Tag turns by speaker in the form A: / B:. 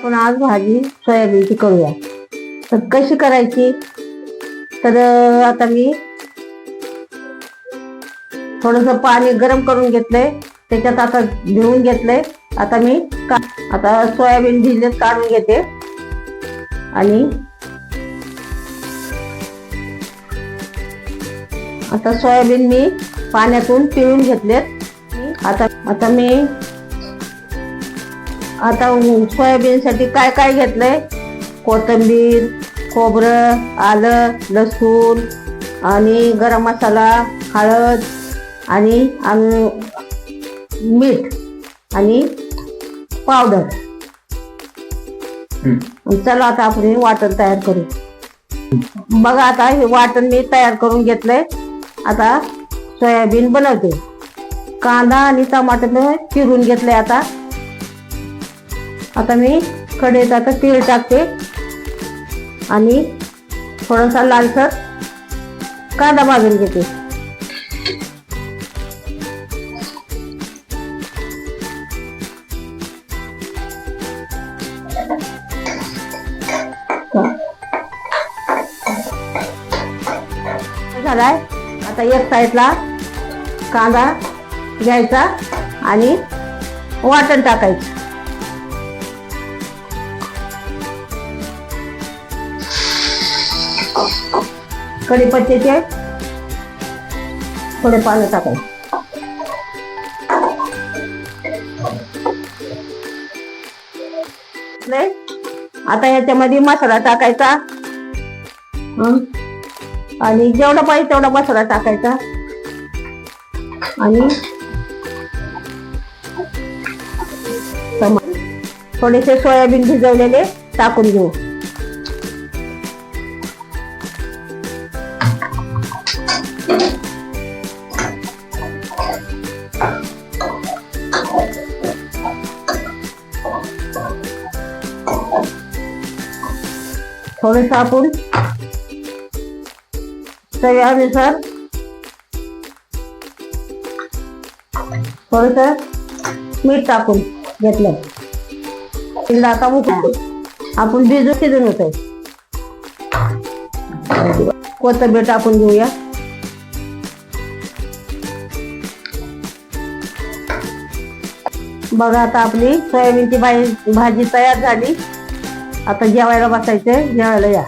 A: आपण आज भाजी सोयाबीनची करूया. तर कशी करायची? तर आता मी थोडस पाणी गरम करून घेतलंय. त्याच्यात आता भिवून घेतलंय. आता मी का आता सोयाबीन भिजलेत काढून घेते. आणि आता सोयाबीन मी पाण्यातून पिळून घेतलेत. आता आता मी आता सोयाबीनसाठी काय काय घेतलंय? कोथिंबीर खोबरं आलं लसूण आणि गरम मसाला हळद आणि मीठ आणि पावडर. चला आता आपण हे वाटण तयार करू. बघा आता हे वाटण मी तयार करून घेतलंय. आता सोयाबीन बनवते. कांदा आणि टमाटर चिरून घेतलंय आता. आता मी कढईत आता तेल टाकते. आणि थोडासा लालसर कांदा भाजून घेते. झालाय? आता एक साईडला कांदा घ्यायचा आणि वाटण टाकायचं. कढीपत्त्याचे थोडे पाणी टाकायचे आता याच्यामध्ये मसाला टाकायचा. आणि जेवढा पाहिजे तेवढा मसाला टाकायचा. आणि थोडेसे सोयाबीन भिजवलेले टाकून घेऊ. थोडस आपण चव्यानुसार थोडस मीठ टाकून घेतलं तिला आता उकळतो आपण भिजू शिजून होतो कोथिंबीर टाकून घेऊया बघा आता आपली सोयाबीनची भाजी भाजी तयार झाली. आता जेवायला बसायचं जेवायला या.